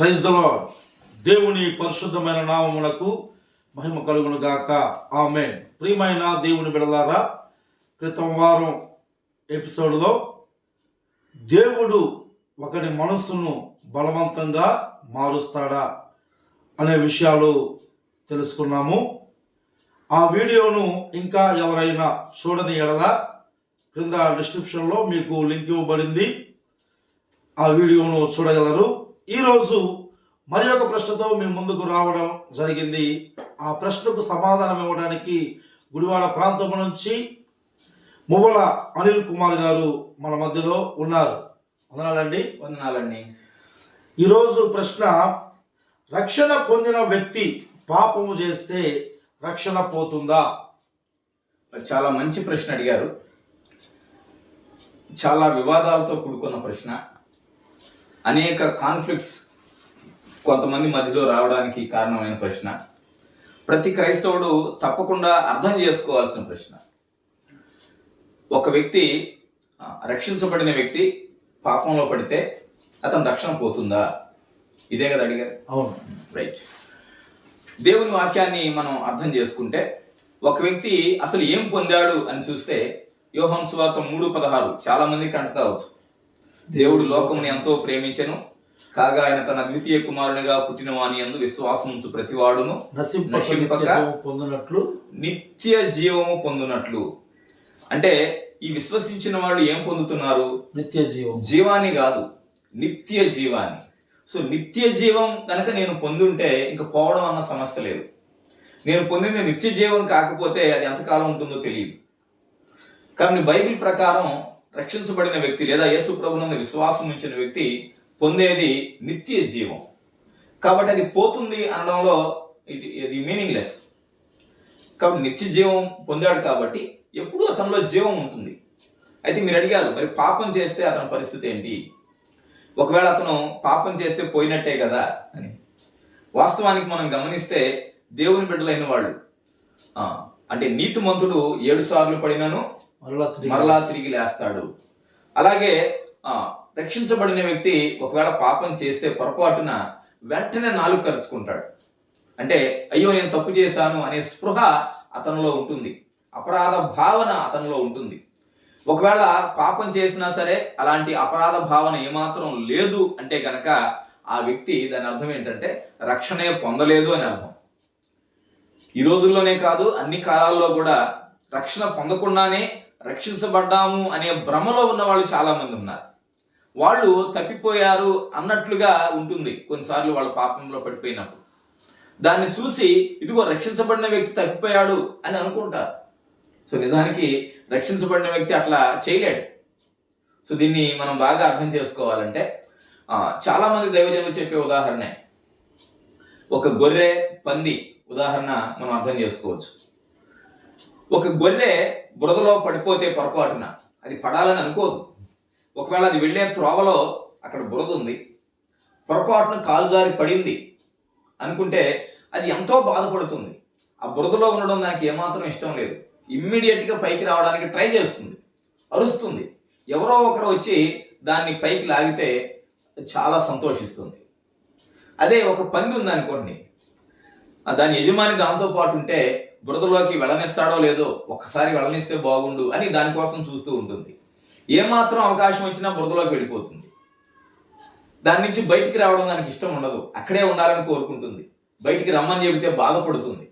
Praise దలో దేవుని పరిశుద్ధమైన నామమునకు మహిమ కలుగును గాక. ఆమె ప్రియమైన దేవుని బిడలారా క్రితం వారం ఎపిసోడ్లో దేవుడు ఒకరి మనస్సును బలవంతంగా మారుస్తాడా అనే విషయాలు తెలుసుకున్నాము. ఆ వీడియోను ఇంకా ఎవరైనా చూడని ఎడల క్రింద డిస్క్రిప్షన్లో మీకు లింక్ ఇవ్వబడింది. ఆ వీడియోను చూడగలరు. ఈరోజు మరి ఒక ప్రశ్నతో మీ ముందుకు రావడం జరిగింది. ఆ ప్రశ్నకు సమాధానం ఇవ్వడానికి గుడివాడ ప్రాంతం నుంచి మువ్వల అనిల్ కుమార్ గారు మన మధ్యలో ఉన్నారు. వందనాలండి. వందనాలండి. ఈరోజు ప్రశ్న రక్షణ పొందిన వ్యక్తి పాపము చేస్తే రక్షణ పోతుందా? చాలా మంచి ప్రశ్న అడిగారు. చాలా వివాదాలతో కూడుకున్న ప్రశ్న. అనేక కాన్ఫ్లిక్ట్స్ కొంతమంది మధ్యలో రావడానికి కారణమైన ప్రశ్న. ప్రతి క్రైస్తవుడు తప్పకుండా అర్థం చేసుకోవాల్సిన ప్రశ్న. ఒక వ్యక్తి రక్షించబడిన వ్యక్తి పాపంలో పడితే అతని రక్షణ పోతుందా? ఇదే కదా అడిగారు? అవును. రైట్ దేవుని వాక్యాన్ని మనం అర్థం చేసుకుంటే ఒక వ్యక్తి అసలు ఏం పొందాడు అని చూస్తే యోహన్ సువార్త మూడు పదహారు చాలా మందికి అంటుతావచ్చు దేవుడు లోకముని ఎంతో ప్రేమించెను. కాగా ఆయన తన ద్వితీయ కుమారునిగా పుట్టిన వాని యందు విశ్వాసం ప్రతివాడును. నశింపక నిత్య జీవం పొందినట్లు. నిత్య జీవము పొందునట్లు. అంటే ఈ విశ్వసించిన వాళ్ళు ఏం పొందుతున్నారు? నిత్య జీవం జీవాన్ని కాదు నిత్య జీవాన్ని సో నిత్య జీవం కనుక నేను పొందుంటే ఇంక పోవడం అన్న సమస్య లేదు. నేను పొందింది నిత్య జీవం కాకపోతే అది ఎంతకాలం ఉంటుందో తెలియదు. కానీ బైబిల్ ప్రకారం రక్షించబడిన వ్యక్తి లేదా యేసు ప్రభునందు విశ్వాసం ఉంచిన వ్యక్తి పొందేది నిత్య జీవం. కాబట్టి అది పోతుంది అనడంలో ఇది ఇది మీనింగ్లెస్ కాబట్టి నిత్య జీవం పొందాడు కాబట్టి ఎప్పుడూ అతనిలో జీవం ఉంటుంది. అయితే మీరు అడిగారు మరి పాపం చేస్తే అతని పరిస్థితి ఏంటి? ఒకవేళ అతను పాపం చేస్తే పోయినట్టే కదా అని. వాస్తవానికి మనం గమనిస్తే దేవుని బిడ్డలైన వాళ్ళు అంటే నీతిమంతుడు ఏడు సార్లు పడినను మరలా తిరిగి మరలా తిరిగి లేస్తాడు. అలాగే ఆ, రక్షించబడిన వ్యక్తి ఒకవేళ పాపం చేస్తే పొరపాటున వెంటనే నాలుగు కరుచుకుంటాడు అంటే అయ్యో నేను తప్పు చేశాను అనే స్పృహ అతనిలో ఉంటుంది. అపరాధ భావన అతనిలో ఉంటుంది. ఒకవేళ పాపం చేసినా సరే అలాంటి అపరాధ భావన ఏమాత్రం లేదు అంటే గనక ఆ వ్యక్తి దాని అర్థం ఏంటంటే రక్షణే పొందలేదు అని అర్థం. ఈ రోజుల్లోనే కాదు అన్ని కాలాల్లో కూడా రక్షణ పొందకుండానే రక్షించబడ్డాము అనే భ్రమలో ఉన్న వాళ్ళు చాలా మంది ఉన్నారు. వాళ్ళు తప్పిపోయారు అన్నట్లుగా ఉంటుంది కొన్నిసార్లు వాళ్ళ పాపంలో పడిపోయినప్పుడు. దాన్ని చూసి ఇదిగో రక్షించబడిన వ్యక్తి తప్పిపోయాడు అని అనుకుంటారు. సో నిజానికి రక్షించబడిన వ్యక్తి అట్లా చేయలేడు. సో దీన్ని మనం బాగా అర్థం చేసుకోవాలంటే చాలామంది చాలా మంది దైవజనులు చెప్పే ఉదాహరణే. ఒక గొర్రె పంది ఉదాహరణ మనం అర్థం చేసుకోవచ్చు. ఒక గొర్రె బురదలో పడిపోతే పొరపాటున. అది పడాలని అనుకోదు. ఒకవేళ అది వెళ్ళే త్రోవలో అక్కడ బురద ఉంది. పొరపాటున కాలుజారి పడింది అనుకుంటే అది ఎంతో బాధపడుతుంది. ఆ బురదలో ఉండడం దానికి ఏమాత్రం ఇష్టం లేదు. ఇమ్మీడియట్గా పైకి రావడానికి ట్రై చేస్తుంది. అరుస్తుంది. ఎవరో ఒకరు వచ్చి దాన్ని పైకి లాగితే చాలా సంతోషిస్తుంది. అదే ఒక పంది ఉందనుకోండి. అనుకోండి దాని యజమాని దాంతో పాటు ఉంటే బురదలోకి వెళ్ళనిస్తాడో లేదో ఒక్కసారి వెళ్ళనిస్తే బాగుండు అని దానికోసం చూస్తూ ఉంటుంది. ఏమాత్రం అవకాశం వచ్చినా బురదలోకి వెళ్ళిపోతుంది. దాని నుంచి బయటికి రావడం దానికి ఇష్టం ఉండదు. అక్కడే ఉండాలని కోరుకుంటుంది. బయటికి రమ్మని చెబితే బాధపడుతుంది.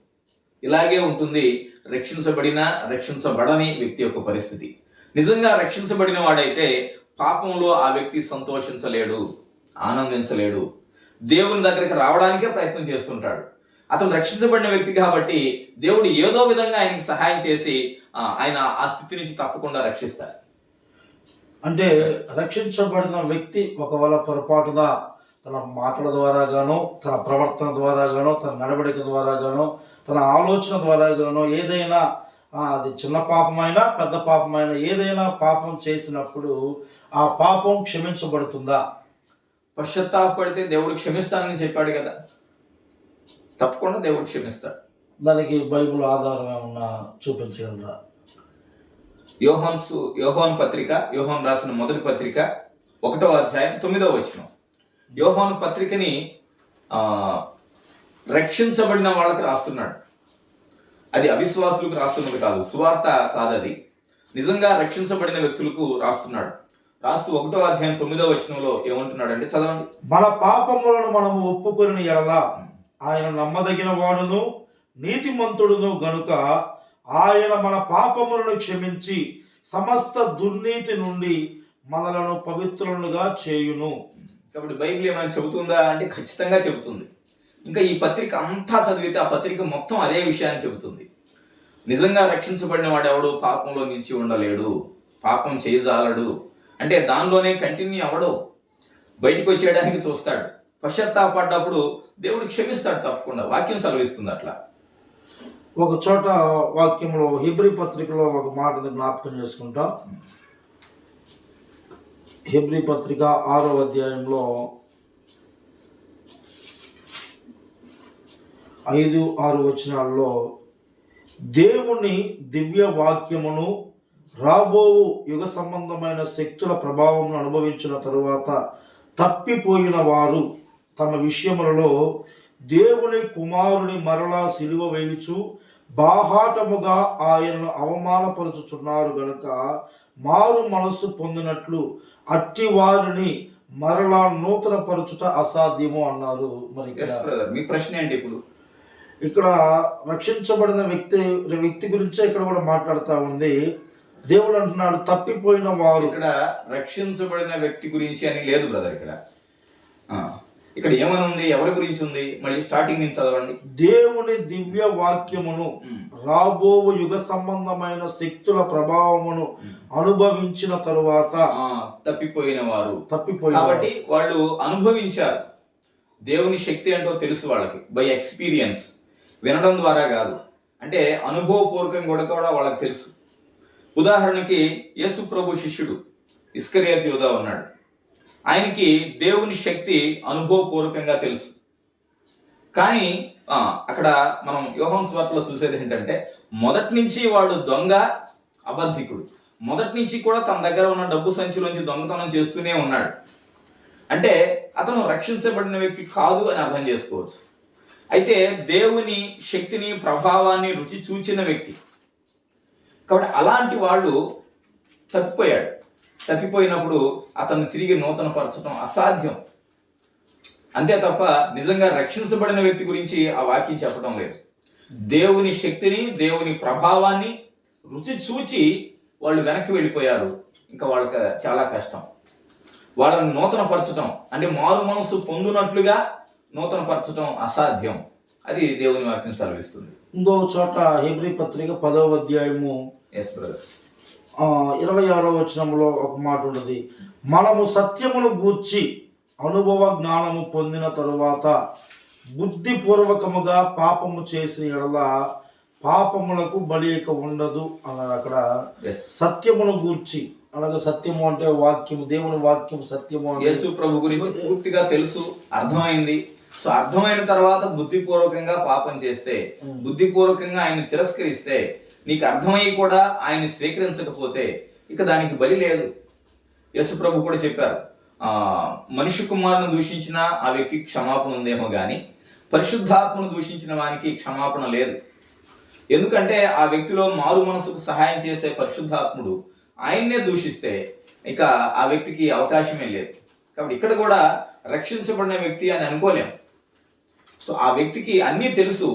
ఇలాగే ఉంటుంది రక్షించబడిన రక్షించబడని వ్యక్తి యొక్క పరిస్థితి. నిజంగా రక్షించబడిన వాడైతే పాపంలో ఆ వ్యక్తి సంతోషించలేడు ఆనందించలేడు. దేవుని దగ్గరికి రావడానికే ప్రయత్నం చేస్తుంటాడు. అతను రక్షించబడిన వ్యక్తి కాబట్టి దేవుడు ఏదో విధంగా ఆయనకి సహాయం చేసి ఆయన ఆ స్థితి నుంచి తప్పకుండా రక్షిస్తారు. అంటే రక్షించబడిన వ్యక్తి ఒకవేళ పొరపాటున తన మాటల ద్వారా గానో తన ప్రవర్తన ద్వారా గానో తన నడవడిక ద్వారా గానో తన ఆలోచన ద్వారా గానో ఏదైనా అది చిన్న పాపమైనా పెద్ద పాపమైనా ఏదైనా పాపం చేసినప్పుడు ఆ పాపం క్షమించబడుతుందా? పశ్చాత్తాపడితే దేవుడు క్షమిస్తానని చెప్పాడు కదా. తప్పకుండా దేవుడు క్షమిస్తాడు. దానికి బైబిల్ ఆధారం ఏమన్నా చూపించగలరా? యోహాన్ సు యోహాన్ పత్రిక యోహాన్ రాసిన మొదటి పత్రిక ఒకటో అధ్యాయం తొమ్మిదో వచనం. యోహాను పత్రికని ఆ, రక్షించబడిన వాళ్ళకి రాస్తున్నాడు. అది అవిశ్వాసులకు రాస్తున్నది కాదు సువార్త కాదు అది నిజంగా రక్షించబడిన వ్యక్తులకు రాస్తున్నాడు. రాస్తూ ఒకటో అధ్యాయం తొమ్మిదో వచనంలో ఏమంటున్నాడంటే చదవండి. మన పాపములను మనము ఒప్పుకొని ఎడల ఆయన నమ్మదగిన వాడును నీతిమంతుడును గనుక ఆయన మన పాపములను క్షమించి సమస్త దుర్నీతి నుండి మనలను పవిత్రులుగా చేయును. కాబట్టి బైబిల్ ఏమైనా చెబుతుందా అంటే ఖచ్చితంగా చెబుతుంది. ఇంకా ఈ పత్రిక అంతా చదివితే ఆ పత్రిక మొత్తం అదే విషయాన్ని చెబుతుంది. నిజంగా రక్షించబడిన వాడు ఎవడు పాపంలో నిలిచి ఉండలేడు. పాపం చేయజాలడు. అంటే దానిలోనే కంటిన్యూ అవడు బయటికి వచ్చేయడానికి చూస్తాడు. పశ్చాత్తాపడ్డప్పుడు దేవుడు క్షమిస్తాడు తప్పకుండా వాక్యం సెలవిస్తుంది అట్లా. ఒక చోట వాక్యంలో హిబ్రి పత్రికలో ఒక మాటను జ్ఞాపకం చేసుకుంటాం. హిబ్రి పత్రిక ఆరో అధ్యాయంలో ఐదు ఆరు వచనాల్లో దేవుని దివ్య వాక్యమును రాబోవు యుగ సంబంధమైన శక్తుల ప్రభావం అనుభవించిన తరువాత తప్పిపోయిన వారు తమ విషయములలో దేవుని కుమారుని మరలా సిలువ వేయుచు బాహాటముగా ఆయనను అవమానపరుచుచున్నారు గనుక మారు మనస్సు పొందినట్లు అట్టి వారిని మరలా నూతన పరుచుట అసాధ్యము అన్నారు. మరి మీ ప్రశ్న ఏంటి ఇప్పుడు? ఇక్కడ రక్షించబడిన వ్యక్తి వ్యక్తి గురించే ఇక్కడ కూడా మాట్లాడుతూ ఉంది. దేవుడు అంటున్నాడు తప్పిపోయిన వారు. ఇక్కడ రక్షించబడిన వ్యక్తి గురించి అని లేదు బ్రదర్ ఇక్కడ. ఇక్కడ ఏమని ఉంది ఎవరి గురించి ఉంది మళ్ళీ స్టార్టింగ్ నుంచి చదవండి. దేవుని దివ్య వాక్యమును రాబోవు యుగ సంబంధమైన శక్తుల ప్రభావమును అనుభవించిన తరువాత తప్పిపోయిన వారు తప్పిపోయిన కాబట్టి వాళ్ళు అనుభవించారు. దేవుని శక్తి ఏంటో తెలుసు వాళ్ళకి బై ఎక్స్పీరియన్స్ వినడం ద్వారా కాదు. అంటే అనుభవపూర్వకంగా కూడా కూడా వాళ్ళకి తెలుసు. ఉదాహరణకి యేసు ప్రభు శిష్యుడు ఇస్కరియాత్ యోధా ఉన్నాడు. ఆయనకి దేవుని శక్తి అనుభవపూర్వకంగా తెలుసు. కానీ అక్కడ మనం యోహం స్వార్తలో చూసేది ఏంటంటే మొదటి నుంచి వాడు దొంగ అబద్ధికుడు. మొదటి నుంచి కూడా తన దగ్గర ఉన్న డబ్బు సంచిలోంచి దొంగతనం చేస్తూనే ఉన్నాడు. అంటే అతను రక్షించబడిన వ్యక్తి కాదు అని అర్థం చేసుకోవచ్చు. అయితే దేవుని శక్తిని ప్రభావాన్ని రుచి చూచిన వ్యక్తి. కాబట్టి అలాంటి వాళ్ళు తప్పిపోయాడు. తప్పిపోయినప్పుడు అతన్ని తిరిగి నూతన పరచడం అసాధ్యం. అంతే తప్ప నిజంగా రక్షించబడిన వ్యక్తి గురించి ఆ వాక్యం చెప్పడం లేదు. దేవుని శక్తిని దేవుని ప్రభావాన్ని రుచి చూచి వాళ్ళు వెనక్కి వెళ్ళిపోయారు. ఇంకా వాళ్ళకి చాలా కష్టం. వాళ్ళని నూతన పరచడం అంటే మారు మనసు పొందునట్లుగా నూతన పరచడం అసాధ్యం. అది దేవుని వాక్యం సెలవిస్తుంది. ఇంకో చోట హెబ్రి పత్రిక పదవ అధ్యాయము ఎస్ బ్రదర్ ఇరవై ఆరో వచనంలో ఒక మాట ఉన్నది మనము సత్యమును గూర్చి అనుభవ జ్ఞానము పొందిన తరువాత బుద్ధిపూర్వకముగా పాపము చేసిన ఎడల పాపములకు బలి ఇక ఉండదు అన్నారు అక్కడ. సత్యమును గూర్చి అనగా సత్యము అంటే వాక్యము దేవుని వాక్యము సత్యము అంటే యేసు ప్రభు గురించి పూర్తిగా తెలుసు అర్థమైంది. సో అర్థమైన తర్వాత బుద్ధిపూర్వకంగా పాపం చేస్తే బుద్ధిపూర్వకంగా ఆయన తిరస్కరిస్తే నీకు అర్థమయ్యి కూడా ఆయన స్వీకరించకపోతే ఇక దానికి బలి లేదు. యశు ప్రభు కూడా చెప్పారు ఆ మనిషి కుమారుని దూషించిన ఆ వ్యక్తికి క్షమాపణ ఉందేమో గాని పరిశుద్ధాత్మను దూషించిన వానికి క్షమాపణ లేదు. ఎందుకంటే ఆ వ్యక్తిలో మారు మనసుకు సహాయం చేసే పరిశుద్ధాత్ముడు ఆయన్నే దూషిస్తే ఇక ఆ వ్యక్తికి అవకాశమే లేదు. కాబట్టి ఇక్కడ కూడా రక్షించబడిన వ్యక్తి అని అనుకోలేం. సో ఆ వ్యక్తికి అన్నీ తెలుసు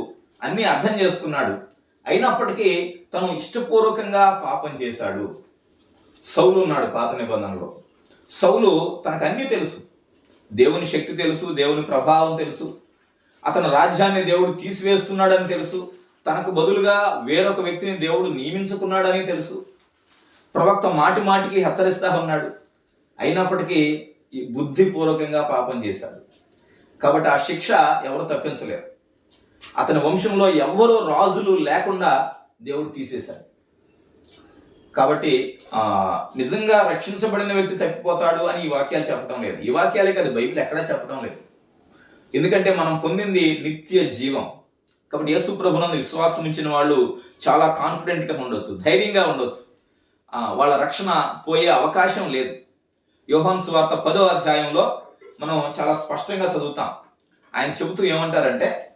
అన్నీ అర్థం చేసుకున్నాడు. అయినప్పటికీ తను ఇష్టపూర్వకంగా పాపం చేశాడు. సౌలు ఉన్నాడు పాత నిబంధనలో. సౌలు తనకు అన్నీ తెలుసు. దేవుని శక్తి తెలుసు దేవుని ప్రభావం తెలుసు. అతను రాజ్యాన్ని దేవుడు తీసివేస్తున్నాడని తెలుసు. తనకు బదులుగా వేరొక వ్యక్తిని దేవుడు నియమించుకున్నాడని తెలుసు. ప్రవక్త మాటి మాటికి హెచ్చరిస్తా ఉన్నాడు. అయినప్పటికీ ఈ బుద్ధిపూర్వకంగా పాపం చేశాడు. కాబట్టి ఆ శిక్ష ఎవరు తప్పించలేరు. అతని వంశంలో ఎవ్వరూ రాజులు లేకుండా దేవుడు తీసేశాడు. కాబట్టి నిజంగా రక్షించబడిన వ్యక్తి తప్పిపోతాడు అని ఈ వాక్యాలు చెప్పడం లేదు. ఈ వాక్యాలే కాదు బైబిల్ ఎక్కడా చెప్పడం లేదు. ఎందుకంటే మనం పొందింది నిత్య జీవం. కాబట్టి యేసు ప్రభునందు విశ్వాసం ఇచ్చిన వాళ్ళు చాలా కాన్ఫిడెంట్గా ఉండొచ్చు ధైర్యంగా ఉండొచ్చు. వాళ్ళ రక్షణ పోయే అవకాశం లేదు. యోహాన్ సువార్త పదో అధ్యాయంలో మనం చాలా స్పష్టంగా చదువుతాం. ఆయన చెబుతూ ఏమంటారంటే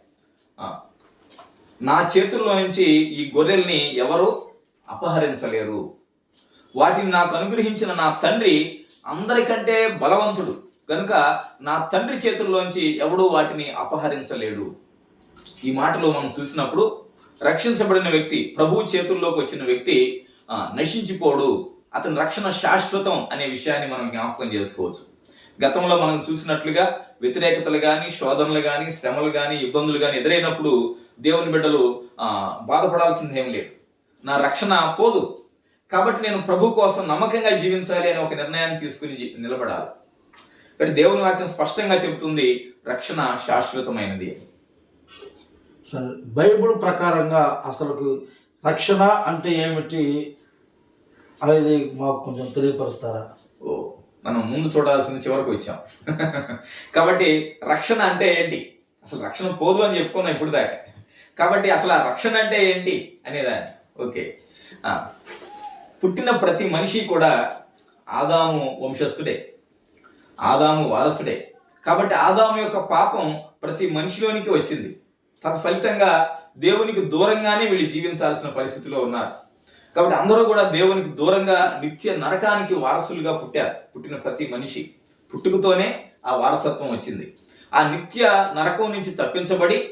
నా చేతుల్లో నుంచి ఈ గొర్రెల్ని ఎవరు అపహరించలేరు. వాటిని నాకు అనుగ్రహించిన నా తండ్రి అందరికంటే బలవంతుడు. కనుక నా తండ్రి చేతుల్లోంచి ఎవడు వాటిని అపహరించలేడు. ఈ మాటలో మనం చూసినప్పుడు రక్షించబడిన వ్యక్తి ప్రభువు చేతుల్లోకి వచ్చిన వ్యక్తి నశించిపోడు. అతని రక్షణ శాశ్వతం అనే విషయాన్ని మనం జ్ఞాపకం చేసుకోవచ్చు. గతంలో మనం చూసినట్లుగా వ్యతిరేకతలు కానీ శోధనలు కానీ శ్రమలు కానీ ఇబ్బందులు కానీ ఎదురైనప్పుడు దేవుని బిడ్డలు బాధపడాల్సిందేం బాధపడాల్సింది లేదు. నా రక్షణ పోదు. కాబట్టి నేను ప్రభు కోసం నమ్మకంగా జీవించాలి అనే ఒక నిర్ణయాన్ని తీసుకుని నిలబడాలి. కాబట్టి దేవుని వాక్యం స్పష్టంగా చెబుతుంది రక్షణ శాశ్వతమైనది అని. సరే ప్రకారంగా అసలుకు రక్షణ అంటే ఏమిటి అనేది మాకు కొంచెం తెలియపరుస్తారా? మనం ముందు చూడాల్సింది చివరకు వచ్చాం. కాబట్టి రక్షణ అంటే ఏంటి? అసలు రక్షణ పోదు అని చెప్పుకున్నాం ఇప్పుడు దాకా. కాబట్టి అసలు ఆ రక్షణ అంటే ఏంటి? అనేదాన్ని. ఓకే. పుట్టిన ప్రతి మనిషి కూడా ఆదాము వంశస్థుడే. ఆదాము వారసుడే. కాబట్టి ఆదాము యొక్క పాపం ప్రతి మనిషిలోనికి వచ్చింది. తత్ఫలితంగా దేవునికి దూరంగానే వీళ్ళు జీవించాల్సిన పరిస్థితిలో ఉన్నారు. కాబట్టి అందరూ కూడా దేవునికి దూరంగా నిత్య నరకానికి వారసులుగా పుట్టారు. పుట్టిన ప్రతి మనిషి పుట్టుకతోనే ఆ వారసత్వం వచ్చింది. ఆ నిత్య నరకం నుంచి తప్పించబడి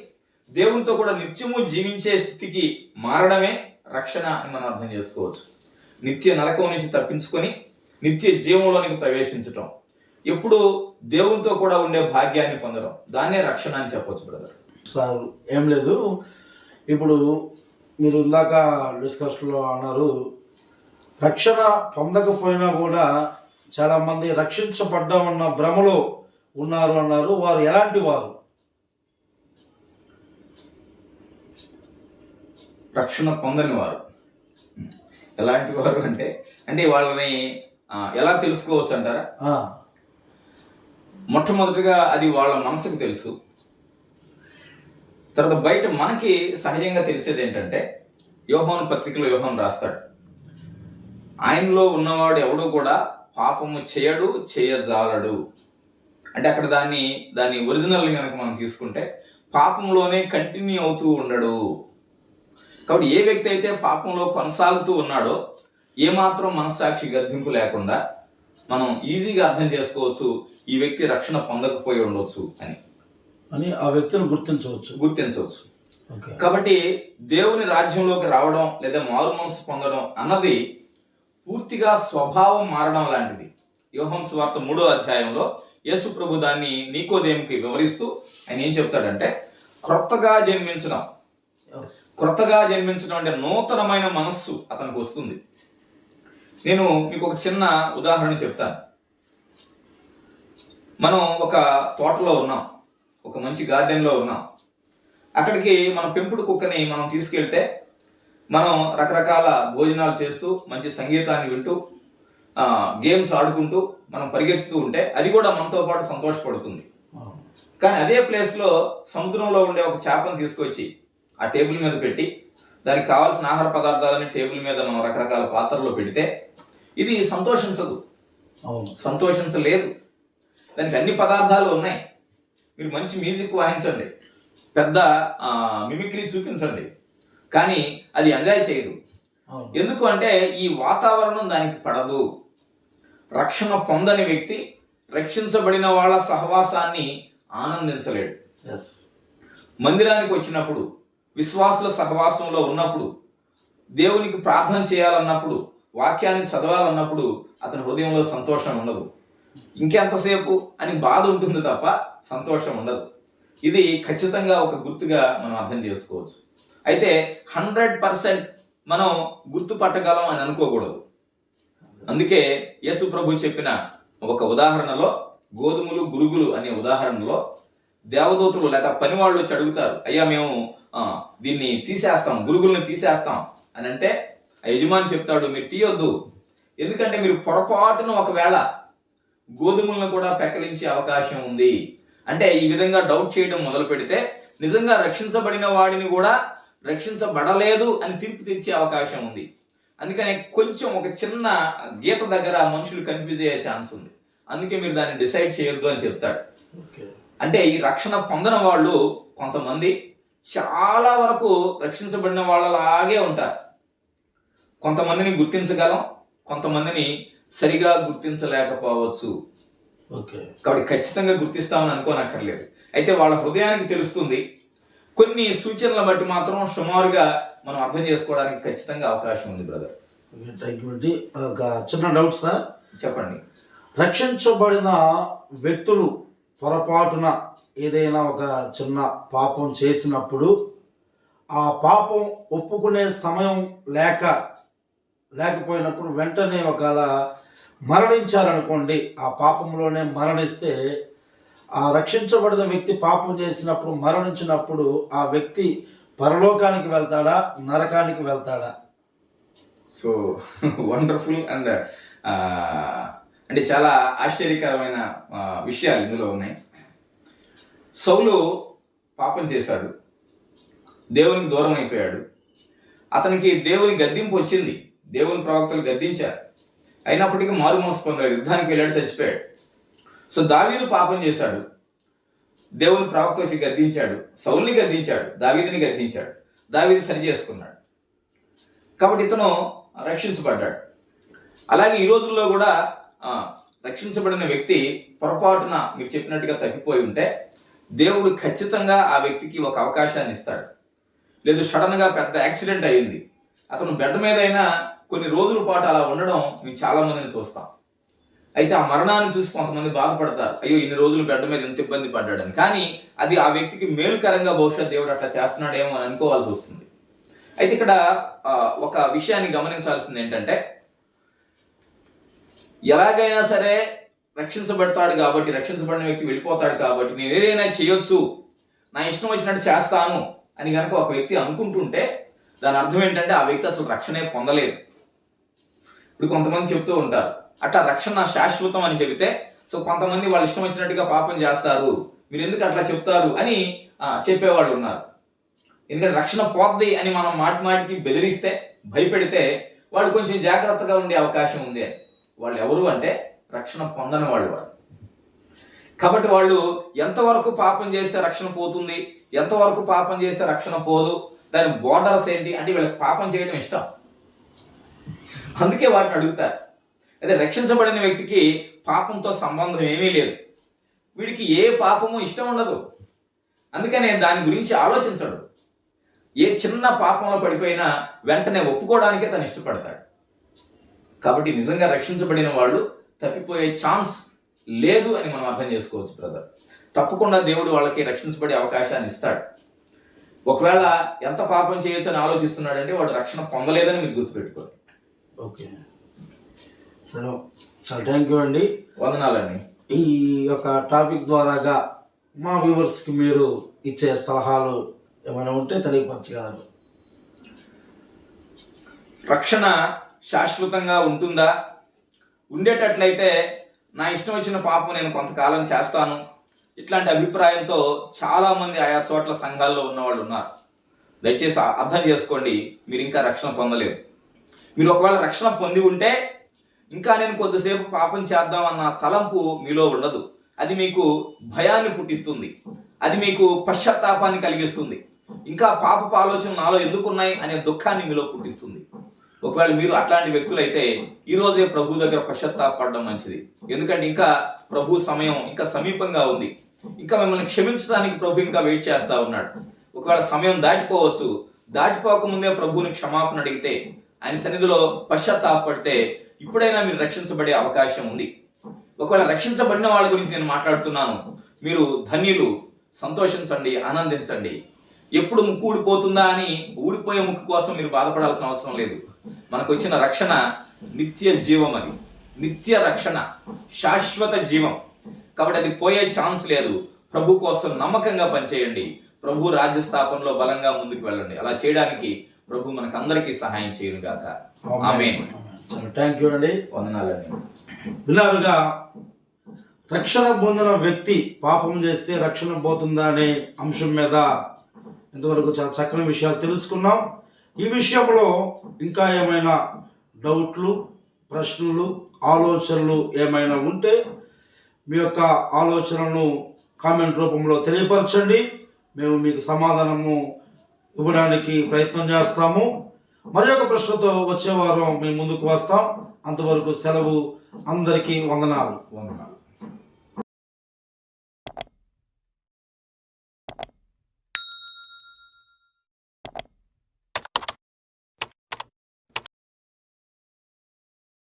దేవునితో కూడా నిత్యము జీవించే స్థితికి మారడమే రక్షణ అని మనం అర్థం చేసుకోవచ్చు. నిత్య నరకం నుంచి తప్పించుకొని నిత్య జీవంలోనికి ప్రవేశించటం. ఎప్పుడు దేవునితో కూడా ఉండే భాగ్యాన్ని పొందడం. దాన్నే రక్షణ అని చెప్పవచ్చు బ్రదర్. సార్ ఏం లేదు. ఇప్పుడు మీరు ఇందాక డిస్కషన్లో అన్నారు రక్షణ పొందకపోయినా కూడా చాలామంది రక్షించబడ్డామన్న భ్రమలో ఉన్నారు అన్నారు. వారు ఎలాంటి వారు? రక్షణ పొందని వారు. ఎలాంటి వారు అంటే అంటే వాళ్ళని ఎలా తెలుసుకోవచ్చు అంటారా? మొట్టమొదటిగా అది వాళ్ళ మనసుకు తెలుసు. తర్వాత బయట మనకి సహజంగా తెలిసేది ఏంటంటే యోహోన్ పత్రికలో యోహోన్ రాస్తాడు. ఆయనలో ఉన్నవాడు ఎవడు కూడా పాపము చేయడు చేయజాలడు. అంటే అక్కడ దాన్ని దాని ఒరిజినల్ కనుక మనం తీసుకుంటే పాపంలోనే కంటిన్యూ అవుతూ ఉండడు. కాబట్టి ఏ వ్యక్తి అయితే పాపంలో కొనసాగుతూ ఉన్నాడో ఏమాత్రం మనస్సాక్షి గద్దింపు లేకుండా మనం ఈజీగా అర్థం చేసుకోవచ్చు ఈ వ్యక్తి రక్షణ పొందకపోయి ఉండొచ్చు అని. అని ఆ వ్యక్తిని గుర్తించవచ్చు. గుర్తించవచ్చు. కాబట్టి దేవుని రాజ్యంలోకి రావడం లేదా మారు మనసు పొందడం అన్నది పూర్తిగా స్వభావం మారడం లాంటిది. యోహం స్వార్థ మూడో అధ్యాయంలో యేసు ప్రభు దాన్ని నీకోదేమికి వివరిస్తూ ఆయన ఏం చెప్తాడంటే క్రొత్తగా జన్మించడం. క్రొత్తగా జన్మించడం అంటే నూతనమైన మనస్సు అతనికి వస్తుంది. నేను మీకు ఒక చిన్న ఉదాహరణ చెప్తాను. మనం ఒక తోటలో ఉన్నాం. ఒక మంచి గార్డెన్లో ఉన్నాం. అక్కడికి మన పెంపుడు కుక్కని మనం తీసుకెళ్తే మనం రకరకాల భోజనాలు చేస్తూ మంచి సంగీతాన్ని వింటూ గేమ్స్ ఆడుకుంటూ మనం పరిగెత్తుతూ ఉంటే అది కూడా మనతో పాటు సంతోషపడుతుంది. కానీ అదే ప్లేస్లో సముద్రంలో ఉండే ఒక చేపను తీసుకొచ్చి ఆ టేబుల్ మీద పెట్టి దానికి కావాల్సిన ఆహార పదార్థాలని టేబుల్ మీద మనం రకరకాల పాత్రలో పెడితే ఇది సంతోషించదు. సంతోషించలేదు. దానికి అన్ని పదార్థాలు ఉన్నాయి. మీరు మంచి మ్యూజిక్ వాయించండి. పెద్ద మిమిక్రీ చూపించండి. కానీ అది ఎంజాయ్ చేయదు. ఎందుకు అంటే ఈ వాతావరణం దానికి పడదు. రక్షణ పొందని వ్యక్తి రక్షించబడిన వాళ్ళ సహవాసాన్ని ఆనందించలేడు. మందిరానికి వచ్చినప్పుడు విశ్వాసుల సహవాసంలో ఉన్నప్పుడు దేవునికి ప్రార్థన చేయాలన్నప్పుడు వాక్యాన్ని చదవాలన్నప్పుడు అతని హృదయంలో సంతోషం ఉండదు. ఇంకెంతసేపు అని బాధ ఉంటుంది తప్ప సంతోషం ఉండదు. ఇది ఖచ్చితంగా ఒక గుర్తుగా మనం అర్థం చేసుకోవచ్చు. అయితే హండ్రెడ్ పర్సెంట్ మనం గుర్తుపట్టగలం అని అనుకోకూడదు. అందుకే యేసు ప్రభు చెప్పిన ఒక ఉదాహరణలో గోధుమలు గురుగులు అనే ఉదాహరణలో దేవదూతలు లేక పని వాళ్ళు వచ్చి అడుగుతారు అయ్యా మేము దీన్ని తీసేస్తాం గురుగుల్ని తీసేస్తాం. అని అంటే యజమాని చెప్తాడు మీరు తీయొద్దు. ఎందుకంటే మీరు పొరపాటున ఒకవేళ గోధుమలను కూడా పెకలించే అవకాశం ఉంది. అంటే ఈ విధంగా డౌట్ చేయడం మొదలు పెడితే నిజంగా రక్షించబడిన వాడిని కూడా రక్షించబడలేదు అని తీర్పు తెచ్చే అవకాశం ఉంది. అందుకని కొంచెం ఒక చిన్న గీత దగ్గర మనుషులు కన్ఫ్యూజ్ అయ్యే ఛాన్స్ ఉంది. అందుకే మీరు దాన్ని డిసైడ్ చేయొద్దు అని చెప్తాడు. అంటే ఈ రక్షణ పొందిన వాళ్ళు కొంతమంది చాలా వరకు రక్షించబడిన వాళ్ళలాగే ఉంటారు. కొంతమందిని గుర్తించగలం కొంతమందిని సరిగా గుర్తించలేకపోవచ్చు. ఓకే. కాబట్టి ఖచ్చితంగా గుర్తిస్తామని అనుకోనక్కర్లేదు. అయితే వాళ్ళ హృదయానికి తెలుస్తుంది కొన్ని సూచనల బట్టి మాత్రం సుమారుగా మనం అర్థం చేసుకోవడానికి ఖచ్చితంగా అవకాశం ఉంది బ్రదర్. థ్యాంక్ ఒక చిన్న డౌట్ సార్. చెప్పండి. రక్షించబడిన వ్యక్తులు పొరపాటున ఏదైనా ఒక చిన్న పాపం చేసినప్పుడు ఆ పాపం ఒప్పుకునే సమయం లేక లేకపోయినప్పుడు వెంటనే ఒకవేళ మరణించారనుకోండి ఆ పాపంలోనే మరణిస్తే ఆ రక్షించబడిన వ్యక్తి పాపం చేసినప్పుడు మరణించినప్పుడు ఆ వ్యక్తి పరలోకానికి వెళ్తాడా నరకానికి వెళ్తాడా? సో వండర్ఫుల్ అండ్ అంటే చాలా ఆశ్చర్యకరమైన విషయాలు ఇందులో ఉన్నాయి. సౌలు పాపం చేశాడు. దేవునికి దూరం అయిపోయాడు. అతనికి దేవుని గద్దింపు వచ్చింది. దేవుని ప్రవక్తలు గద్దించారు. అయినప్పటికీ మారు మనసు యుద్ధానికి వెళ్ళాడు చచ్చిపోయాడు. సో దావీదు పాపం చేశాడు. దేవుని ప్రవక్త వచ్చి గద్దించాడు. సౌల్ని గద్దించాడు. దావీదిని గద్దించాడు. దావీది సరి చేసుకున్నాడు. కాబట్టి ఇతను రక్షించబడ్డాడు. అలాగే ఈ రోజుల్లో కూడా రక్షించబడిన వ్యక్తి పొరపాటున మీరు చెప్పినట్టుగా తప్పిపోయి ఉంటే దేవుడు ఖచ్చితంగా ఆ వ్యక్తికి ఒక అవకాశాన్ని ఇస్తాడు. లేదు సడన్గా పెద్ద యాక్సిడెంట్ అయ్యింది అతను బెడ్ మీద అయినా కొన్ని రోజుల పాటు అలా ఉండడం మేము చాలా మందిని చూస్తాం. అయితే ఆ మరణాన్ని చూసి కొంతమంది బాధపడతారు. అయ్యో ఇన్ని రోజులు బెడ్ మీద ఎంత ఇబ్బంది పడ్డాడని. కానీ అది ఆ వ్యక్తికి మేలుకరంగా బహుశా దేవుడు అట్లా చేస్తున్నాడేమో అని అనుకోవాల్సి వస్తుంది. అయితే ఇక్కడ ఒక విషయాన్ని గమనించాల్సింది ఏంటంటే ఎలాగైనా సరే రక్షించబడతాడు కాబట్టి రక్షించబడిన వ్యక్తి వెళ్ళిపోతాడు కాబట్టి నేను ఏదైనా చేయొచ్చు నా ఇష్టం వచ్చినట్టు చేస్తాను అని కనుక ఒక వ్యక్తి అనుకుంటుంటే దాని అర్థం ఏంటంటే ఆ వ్యక్తి అసలు రక్షణే పొందలేదు. ఇప్పుడు కొంతమంది చెప్తూ ఉంటారు అట్లా రక్షణ శాశ్వతం అని చెబితే సో కొంతమంది వాళ్ళు ఇష్టం వచ్చినట్టుగా పాపం చేస్తారు మీరు ఎందుకు అట్లా చెప్తారు అని చెప్పేవాళ్ళు ఉన్నారు. ఎందుకంటే రక్షణ పోద్ది అని మనం మాటి మాటికి బెదిరిస్తే భయపెడితే వాళ్ళు కొంచెం జాగ్రత్తగా ఉండే అవకాశం ఉంది అని. వాళ్ళు ఎవరు అంటే రక్షణ పొందని వాళ్ళు వాళ్ళు. కాబట్టి వాళ్ళు ఎంతవరకు పాపం చేస్తే రక్షణ పోతుంది ఎంతవరకు పాపం చేస్తే రక్షణ పోదు దాని బోర్డర్స్ ఏంటి అంటే వీళ్ళకి పాపం చేయడం ఇష్టం. అందుకే వాటిని అడుగుతారు. అదే రక్షించబడిన వ్యక్తికి పాపంతో సంబంధం ఏమీ లేదు. వీడికి ఏ పాపము ఇష్టం ఉండదు. అందుకనే దాని గురించి ఆలోచించడు ఏ చిన్న పాపంలో పడిపోయినా వెంటనే ఒప్పుకోవడానికే తను ఇష్టపడతాడు. కాబట్టి నిజంగా రక్షించబడిన వాళ్ళు తప్పిపోయే ఛాన్స్ లేదు అని మనం అర్థం చేసుకోవచ్చు బ్రదర్. తప్పకుండా దేవుడు వాళ్ళకి రక్షించబడే అవకాశాన్ని ఇస్తాడు. ఒకవేళ ఎంత పాపం చేయొచ్చు అని ఆలోచిస్తున్నాడంటే వాడు రక్షణ పొందలేదని మీరు గుర్తుపెట్టుకోండి. ఓకే. సరే చాలా థ్యాంక్ యూ అండి. వందనాలండి. ఈ యొక్క టాపిక్ ద్వారాగా మా వ్యూవర్స్కి మీరు ఇచ్చే సలహాలు ఏమైనా ఉంటే తెలియపరచగలరు. రక్షణ శాశ్వతంగా ఉంటుందా? ఉండేటట్లయితే నా ఇష్టం వచ్చిన పాపం నేను కొంతకాలం చేస్తాను. ఇట్లాంటి అభిప్రాయంతో చాలా మంది ఆయా చోట్ల సంఘాల్లో ఉన్నవాళ్ళు ఉన్నారు. దయచేసి అర్థం చేసుకోండి మీరు ఇంకా రక్షణ పొందలేదు మీరు ఒకవేళ రక్షణ పొంది ఉంటే ఇంకా నేను కొద్దిసేపు పాపం చేద్దాం అన్న తలంపు మీలో ఉండదు. అది మీకు భయాన్ని పుట్టిస్తుంది. అది మీకు పశ్చాత్తాపాన్ని కలిగిస్తుంది. ఇంకా పాపపు ఆలోచన నాలో ఎందుకున్నాయి అనే దుఃఖాన్ని మీలో పుట్టిస్తుంది. ఒకవేళ మీరు అట్లాంటి వ్యక్తులైతే ఈ రోజే ప్రభు దగ్గర పశ్చాత్తాపడడం మంచిది. ఎందుకంటే ఇంకా ప్రభు సమయం ఇంకా సమీపంగా ఉంది. ఇంకా మిమ్మల్ని క్షమించడానికి ప్రభు ఇంకా వెయిట్ చేస్తా ఉన్నాడు. ఒకవేళ సమయం దాటిపోవచ్చు. దాటిపోకముందే ప్రభువుని క్షమాపణ అడిగితే ఆయన సన్నిధిలో పశ్చాత్తాపడితే ఇప్పుడైనా మీరు రక్షించబడే అవకాశం ఉంది. ఒకవేళ రక్షించబడిన వాళ్ళ గురించి నేను మాట్లాడుతున్నాను మీరు ధన్యులు సంతోషించండి ఆనందించండి. ఎప్పుడు ముక్కు ఊడిపోతుందా అని ఊడిపోయే ముక్కు కోసం మీరు బాధపడాల్సిన అవసరం లేదు. మనకు వచ్చిన రక్షణ నిత్య జీవం అది. నిత్య రక్షణ శాశ్వత జీవం. కాబట్టి అది పోయే ఛాన్స్ లేదు. ప్రభు కోసం నమ్మకంగా పనిచేయండి. ప్రభు రాజ్య స్థాపనలో బలంగా ముందుకు వెళ్ళండి. అలా చేయడానికి ప్రభు మనకు అందరికీ సహాయం చేయను గాక. ఆమె థ్యాంక్ యూ అండి. వందనాలండి. విన్నారుగా రక్షణ పొందిన వ్యక్తి పాపం చేస్తే రక్షణ పోతుందా అనే అంశం మీద ఇంతవరకు చాలా చక్కని విషయాలు తెలుసుకున్నాం. ఈ విషయంలో ఇంకా ఏమైనా డౌట్లు ప్రశ్నలు ఆలోచనలు ఏమైనా ఉంటే మీ యొక్క ఆలోచనలను కామెంట్ రూపంలో తెలియపరచండి. మేము మీకు సమాధానము ఇవ్వడానికి ప్రయత్నం చేస్తాము. మరి ఒక ప్రశ్నతో వచ్చే వారం మేము ముందుకు వస్తాం. అంతవరకు సెలవు. అందరికీ వందనాలు. వందనాలు.